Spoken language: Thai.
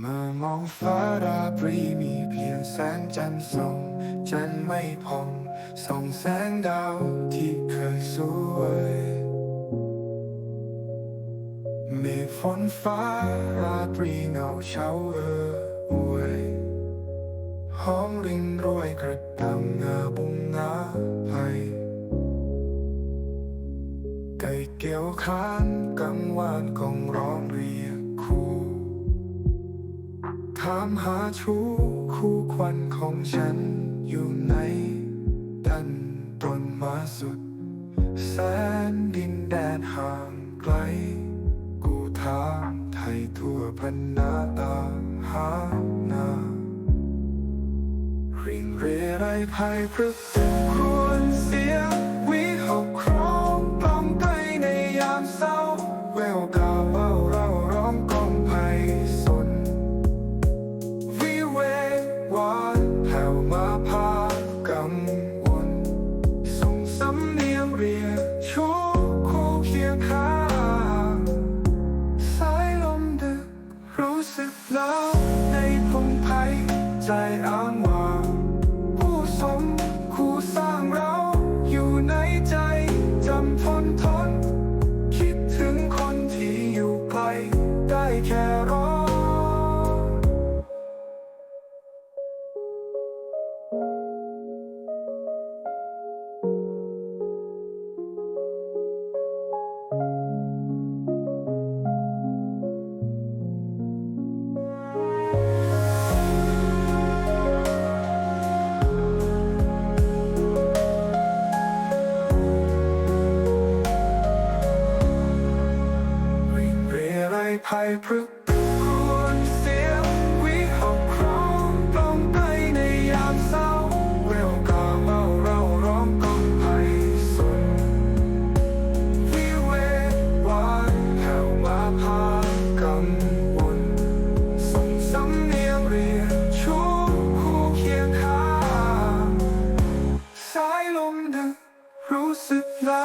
เมื่อมองฟ้าราตรีมีเพียงแสงจันทร์ส่องจันทร์ไม่พองส่องแสงดาวที่เคยสวยเมฆฝนฟ้าราตรีเงาเช้าเอออวยหอมรินโรยกระดำเงาบุงงาไพไก่เกี่ยวขานกังวานกองามหาชู้คู่ควันของฉันอยู่ไหนดันตนมาสุด แสนดินแดนห่างไกล กูถามไทยทั่วพันนาตามหานา ริงเรไรภายพรึกคว งข้าสายลมดึกรู้สึกแล้วในพงไพใจอ้างว่าง ภัยพฤกษ์ควรเสียวิหกครองกลองไปในยามเศร้าเวลกาเมาเราร้องกองไพสนวิเวกวานแผ่วมาพากังวลส่งสำเนียงเรียนชูคู่เคียงข้าสายลมดึกรู้สึกล้า